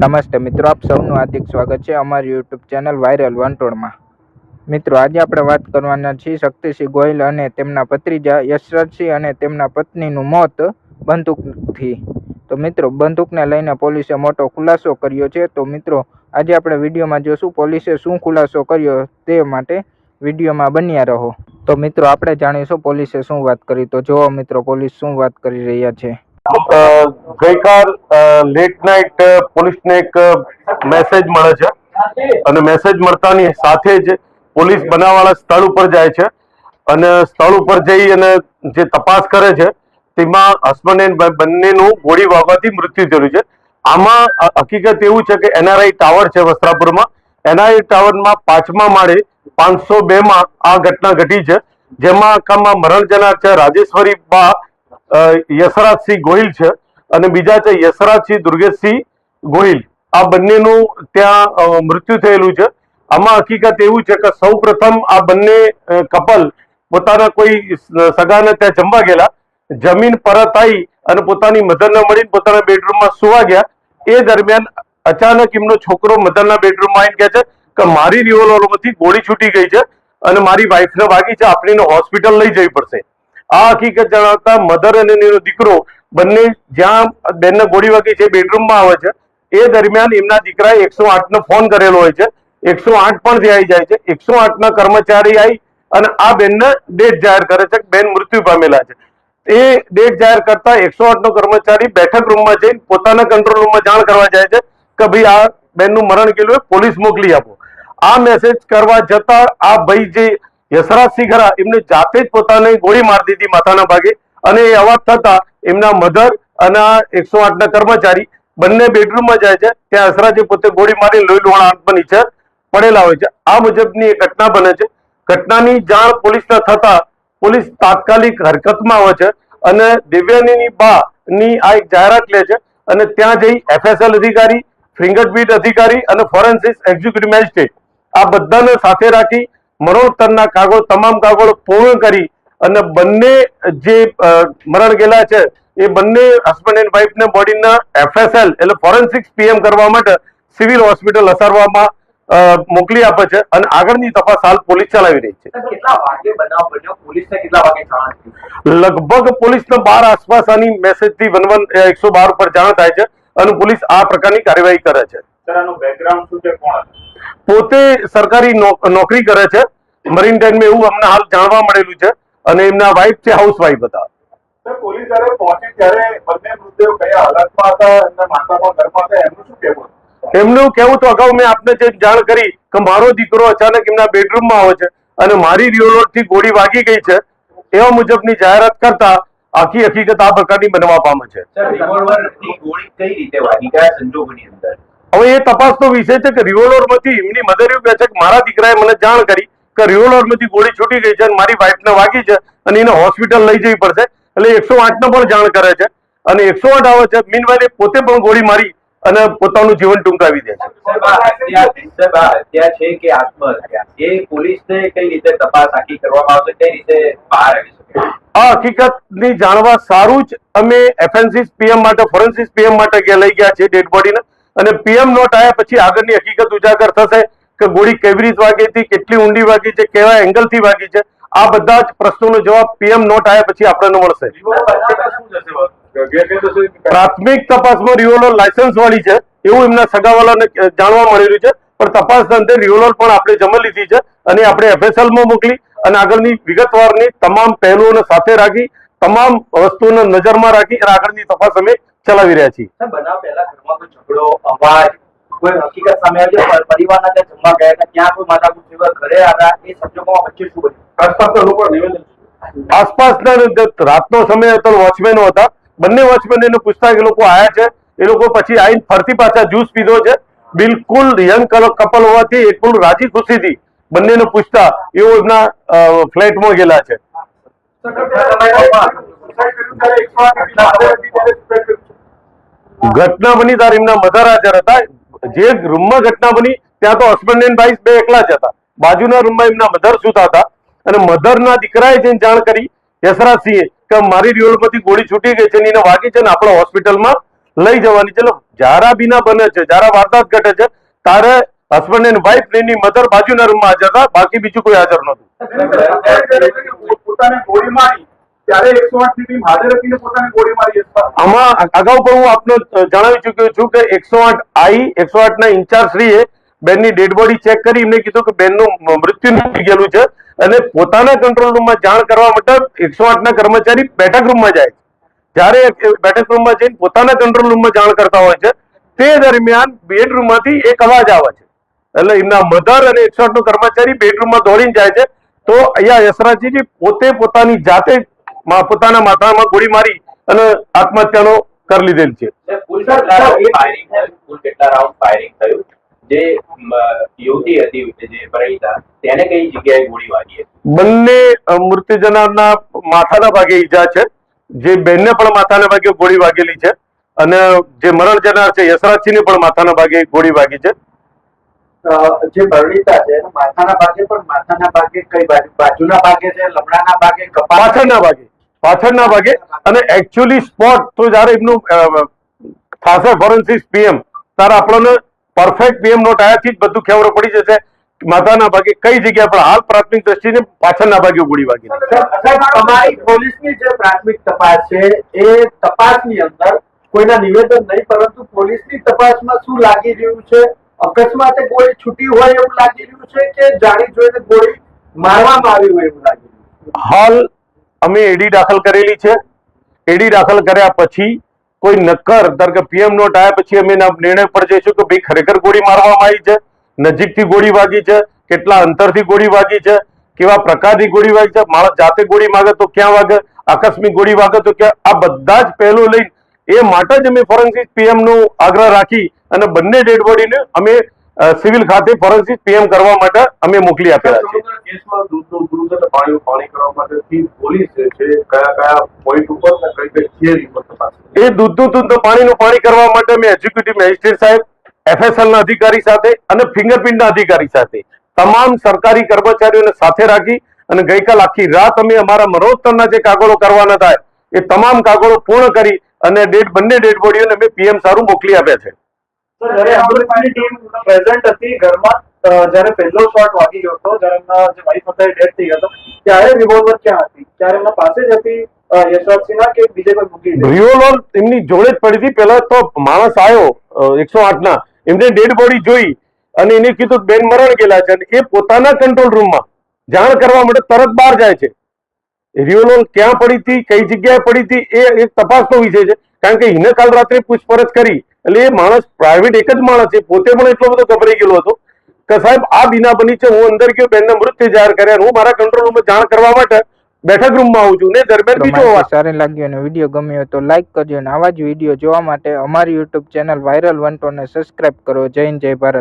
નમસ્તે મિત્રો, આપ સૌનું હાર્દિક સ્વાગત છે અમારી યુટ્યુબ ચેનલ વાયરલ વંટોળમાં. મિત્રો, આજે આપણે વાત કરવાના છીએ શક્તિસિંહ ગોહિલ અને તેમના ભત્રીજા યશરાજસિંહ અને તેમના પત્નીનું મોત બંદૂકથી. તો મિત્રો, બંદૂકને લઈને પોલીસે મોટો ખુલાસો કર્યો છે. તો મિત્રો, આજે આપણે વિડીયોમાં જોશું પોલીસે શું ખુલાસો કર્યો તે માટે વિડીયોમાં બન્યા રહો. તો મિત્રો, આપણે જાણીશું પોલીસે શું વાત કરી. તો જુઓ મિત્રો, પોલીસ શું વાત કરી રહ્યા છે. ગઈકાલ લેટ નાઇટ પોલીસને એક મેસેજ મળે છે. અને મેસેજ મળતાની સાથે જ પોલીસ બનાવવાળા સ્થળ ઉપર જાય છે. અને સ્થળ ઉપર જઈ અને જે તપાસ કરે છે, તેમાં હસબન્ડ એન્ડ બંનેનું ગોળી વાગવાથી મૃત્યુ થયું છે. આમાં હકીકત એવું છે કે એનઆરઆઈ ટાવર છે વસ્ત્રાપુરમાં. એનઆરઆઈ ટાવરમાં પાંચમા માળે પાંચસો બેમાં આ ઘટના ઘટી છે. જેમાં આખામાં મરણ જનાર છે. રાજેશ્વરી બા યશરાજસિંહ ગોહિલ છે અને બીજા છે યશરાજસિંહ દુર્ગેશસિંહ ગોહિલ. આ બંનેનું ત્યાં મૃત્યુ થયેલું છે. આમાં હકીકત એવું છે કે સૌ પ્રથમ આ બંને કપલ પોતાના કોઈ સગાને ત્યાં જમવા ગયેલા. જમીન પરત આવી અને પોતાની મધરને મળીને પોતાના બેડરૂમમાં સુવા ગયા. એ દરમિયાન અચાનક એમનો છોકરો મધરના બેડરૂમમાં આવીને કહે છે કે મારી રિવોલ્વરમાંથી ગોળી છૂટી ગઈ છે અને મારી વાઈફને વાગી છે. આપણીને હોસ્પિટલ લઈ જવી પડશે. આ હકીકત જણાવતા મધર અને એનો દીકરો બંને જ્યાં બેનને ગોળી વાગી છે, બેડરૂમમાં આવે છે, એ દરમિયાન એમના દીકરાએ એકસો આઠ નો ફોન કરેલો હોય છે. એકસો આઠ પણ ત્યાં આવી જાય છે. એકસો આઠ ના કર્મચારી આવી અને આ બેનને ડેટ જાહેર કરે છે બેન મૃત્યુ પામેલા છે. એ ડેટ જાહેર કરતા એકસો આઠ નો કર્મચારી બેઠક રૂમમાં જઈને પોતાના કંટ્રોલ રૂમમાં જાણ કરવા જાય છે કે ભાઈ આ બેનનું મરણ કેલું પોલીસ મોકલી આપો. આ મેસેજ કરવા જતા આ ભાઈ જે યશરાજસિંહ સિંઘરા એમને જાતે જ પોતાને ગોળી મારી દીધી માથાના ભાગે અને એ અવાજ થતા એમના મધર અને એકસો આઠના કર્મચારી બંને બેડરૂમમાં જાય છે. ત્યાં યશરાજે પોતે ગોળી મારી લોહી લુહાણ હાથમાં નીચે પડેલા હોય છે. આ મુજબની એક ઘટના બને છે. ઘટનાની જાણ પોલીસને થતા પોલીસ તાત્કાલિક હરકતમાં હોય છે અને દિવ્યાનીની બા ની આ એક જાહેરાત લે છે અને ત્યાં જઈ એફએસએલ અધિકારી ફિંગરપ્રિન્ટ અધિકારી અને ફોરેન્સિક એક્ઝિક્યુટિવ મેજિસ્ટ્રેટ આ બધાને સાથે રાખી મરણોત્તરના કાગળ તમામ કાગળો પૂર્ણ કરી અને બંને જે મરણ ગયેલા છે એ બંને હસબન્ડ એન્ડ વાઇફને બોડીના એફએસએલ એટલે ફોરેન્સિક પીએમ કરવા માટે સિવિલ હોસ્પિટલ અસારવામાં મોકલી આપે છે અને આગળની તપાસ હાલ પોલીસ ચલાવી રહી છે. સર, કેટલા વાગે બનાવ બન્યો? પોલીસને કેટલા વાગે જાણ થઈ? લગભગ પોલીસને બાર આસપાસ આની મેસેજથી વન વન એકસો બાર પર જાણ થાય છે અને પોલીસ આ પ્રકારની કાર્યવાહી કરે છે. બેકગ્રાઉન્ડ શું છે? કોણ? પોતે સરકારી નોકરી કરે છે. મરીન ટાઈમમાં એવું અમને હાલ જાણવા મળેલું છે અને એમના વાઇફ છે હાઉસ વાઇફ હતા પોલીસ જ્યારે પહોંચી ત્યારે બંને મૃતદેહો કયા હાલતમાં હતા? એમના માતા ઘરમાં હતા? એમનું શું કહેવું એમનું કેવું તો અગાઉ મેં આપને જે જાણ કરી કે મારો દીકરો અચાનક એમના બેડરૂમમાં આવે છે અને મારી રિવોલ્વરથી ગોળી વાગી ગઈ છે એવા મુજબની જાહેરાત કરતા આખી હકીકત આ પ્રકારની બનવા પામે છે. સર રિવોલ્વર ગોળી કઈ રીતે વાગી ગયા સંજોગોની અંદર? હવે એ તપાસનો વિષય છે કે રિવોલ્વરમાંથી એમની મધર એવું કહે છે કે મારા દીકરાએ મને જાણ કરી કે રિવોલ્વરમાંથી ગોળી છૂટી ગઈ છે અને મારી વાઈફને વાગી છે અને એને હોસ્પિટલ લઈ જવી પડશે. એટલે એકસો આઠ પણ જાણ કરે છે. અને એકસો આઠ આવે છે. મીનવાઇલ એ પોતે પણ ગોળી મારી અને પોતાનું જીવન ટૂંકાવી દે છે. આ આ હકીકતની જાણવા સારું જ અમે એફએનસી પીએમ માટે ફોરેન્સિક પીએમ માટે લઈ ગયા છે ડેડ બોડીને. અને પીએમ નોટ આવ્યા પછી આગળની હકીકત ઉજાગર થશે કે ગોળી કેવી રીત વાગી હતી, કેટલી ઊંડી વાગી છે, કેવા એંગલથી વાગી છે, આ બધા જ પ્રશ્નોનો જવાબ પીએમ નોટ આવ્યા પછી આપણને મળશે. પ્રાથમિક તપાસમાં રિવોલ્વર લાયસન્સ વાળી છે, એવું એમના સગાવાલાને જાણવા મળેલું છે, પણ તપાસ અંતે રિવોલ્વર પણ આપણે જમા લીધી છે અને આપણે એફએસએલમાં મોકલી અને આગળની વિગતવારની તમામ પહેલુઓને સાથે રાખી, તમામ વસ્તુઓને નજરમાં રાખી અને આગળની તપાસ અમે ચલાવી રહ્યા છીએ. બનાવ પહેલા ઘરમાં કોઈ ઝઘડો અવાજ કોઈ હકીકત સામે આવી પરિવારના ત્યાં જમવા ગયા હતા ત્યાં કોઈ માતા પુત્રી ઘરે આવ્યા? એ સંજોગોમાં વચ્ચે શું બન્યું? આસપાસના લોકો નિવેદન આસપાસના રાતનો સમય હતો વોચમેનો હતા. બંને વોચમેન એને પૂછતા કે લોકો આયા છે? એ લોકો પછી આવીને ફરતી પાછા જ્યુસ પીધો છે. બિલકુલ યંગ કપલ હોવાથી એકલું રાજી ખુશીથી બંનેને પૂછતા એવો એમના ફ્લેટમાં ગયેલા છે? ઘટના બની ત્યારે એમના મધર હાજર હતા. જે રૂમમાં ઘટના બની, ત્યાં તો હસબન્ડ એન્ડ વાઇફ બે એકલા જ હતા. બાજુના રૂમમાં એમના મધર સુતા હતા. અને મધરના દીકરાએ જઈને જાણ કરી, યશરાજસિંહે, કે મારી રિવોલ્વરમાંથી ગોળી છૂટી ગઈ છે ને એને વાગી છે ને આપણે હોસ્પિટલમાં લઈ જવાની ચલો, જારા બીના બને છે, જારા વારદાત ઘટે છે. તારે હસબન્ડ એન્ડ વાઇફ એની મધર બાજુના રૂમમાં હાજર હતા, બાકી બીજું કોઈ હાજર નહોતું. અગાઉ પણ હું આપને જણાવી ચૂક્યો છું કે એકસો આઠ આઈ, એકસો આઠ ના ઇન્ચાર્જ શ્રીએ બેનની ડેડ બોડી ચેક કરી, એમને કીધું કે બેનનું મૃત્યુ નીકળી ગયેલું છે અને પોતાના કંટ્રોલ રૂમમાં જાણ કરવા માટે એકસો આઠ ના કર્મચારી બેઠક રૂમમાં જાય છે. જ્યારે બેઠક રૂમમાં જઈને પોતાના કંટ્રોલ રૂમમાં જાણ કરતા હોય છે, તે દરમિયાન બેડરૂમમાંથી એક અવાજ આવે છે. એટલે એમના મધર અને એકસો આઠ નો કર્મચારી બેડરૂમમાં દોડીને જાય છે. તો અહીંયા યશરાજજી પોતે પોતાની જાતે પોતાના માથામાં ગોળી મારી અને આત્મહત્યાનો કરી લીધેલ છે. બંને મૃત્યુ જનારના માથાના ભાગે ઈજા છે. જે બેનને પણ માથાના ભાગે ગોળી વાગેલી છે અને જે મરણ જનાર છે યશરાજસિંહને પણ માથાના ભાગે ગોળી વાગી છે. જે પરણિતા છે માથાના ભાગે પણ માથાના ભાગે કઈ બાજુ બાજુના ભાગે છે લમડાના ભાગે પાછળના ભાગે પાછળના ભાગે. અને એકચ્યુઅલી સ્પોટ તો જયારે એમનું અ, ફોરેન્સિક પીએમ ત્યારે આપણને પરફેક્ટ પીએમ નોટ આયાથી જ બધું ખબર પડી જશે માથાના ભાગે કઈ જગ્યા પણ હાલ પ્રાથમિક દ્રષ્ટિને પાછળના ભાગે ગોળી વાગી તમારી પોલીસની જે પ્રાથમિક તપાસ છે એ તપાસની અંદર કોઈના નિવેદન નહીં પરંતુ પોલીસની તપાસમાં શું લાગી રહ્યું છે? અકસ્માતે ગોળી છૂટી હોય એવું લાગી રહ્યું છે કે જાણી જોઈને ગોળી મારવામાં આવી હોય એવું લાગી હાલ અમે એડી દાખલ કરેલી છે. એડી દાખલ કર્યા પછી કોઈ નક્કર, ધારો કે પીએમ નોટ આવ્યા પછી અમે નિર્ણય પર જઈશું કે ભાઈ ખરેખર ગોળી મારવામાં આવી છે, નજીકથી ગોળી વાગી છે, કેટલા અંતરથી ગોળી વાગી છે, કેવા પ્રકારની ગોળી વાગી છે માણસ જાતે ગોળી માગે તો ક્યાં વાગે, આકસ્મિક ગોળી વાગે તો ક્યાં, આ બધા જ પહેલો લઈ એ માટે જ અમે ફોરેન્સિક પીએમ નો આગ્રહ રાખી અને બંને ડેડ બોડીને અમે સિવિલ ખાતે ફોરેન્સિક પીએમ કરવા માટે અમે મોકલી આપેલા છે? એ દૂધનું દૂધ પાણીનું પાણી કરવા માટે અમે એક્ઝિક્યુટિવ મેજિસ્ટ્રેટ સાહેબ એફએસએલ ના અધિકારી સાથે અને ફિંગરપ્રિન્ટના અધિકારી સાથે તમામ સરકારી કર્મચારીઓને સાથે રાખી અને ગઈકાલ આખી રાત અમે અમારા મરણોત્તરના જે કાગળો કરવાના થાય એ તમામ કાગળો પૂર્ણ કરી અને ડેટ બંને ડેડ બોડીઓને મેં પીએમ સારું મોકલી આપ્યા છે. પ્રેઝન્ટ હતી ઘરમાં જ્યારે પહેલો શોટ વાગી ગયો હતો જ્યારે એમના જે વાઈફ હતા એ ડેથ થઈ ગયા હતો ત્યારે રિવોલ્વર ક્યાં હતી? ત્યારે એમના પાસે જ હતી યશરાજસિંહના કે બીજે કોઈ મૂકી એમની જોડે જ પડી હતી. પેલા તો માણસ આવ્યો એકસો આઠ ના. એમને ડેડ બોડી જોઈ અને એને કીધું બેન મરણ ગયેલા છે. અને એ પોતાના કંટ્રોલ રૂમમાં જાણ કરવા માટે તરત બહાર જાય છે. રિયોલોલ ક્યાં પડી હતી કઈ જગ્યાએ પડી હતી એ એક તપાસનો વિષય છે. કારણ કે એને કાલ રાત્રે પૂછપરછ કરી એટલે એ માણસ પ્રાઇવેટ એક જ માણસ છે પોતે પણ એટલો બધો ગભરાઈ ગયેલો હતો. કે સાહેબ આ બીના બની છે હું અંદર ગયો બેનના મૃત્યુ જાહેર કર્યા હું મારા કંટ્રોલ રૂમમાં જાણ કરવા માટે બેઠક રૂમમાં આવું છું. ને દરમિયાન બીજો અવાજ સારી લાગ્યો અને વીડિયો ગમ્યો તો લાઈક કરજો અને આવા જ વીડિયો જોવા માટે અમારી યુટ્યુબ ચેનલ વાયરલ વન ને સબસ્ક્રાઇબ કરો. જય જય ભારત.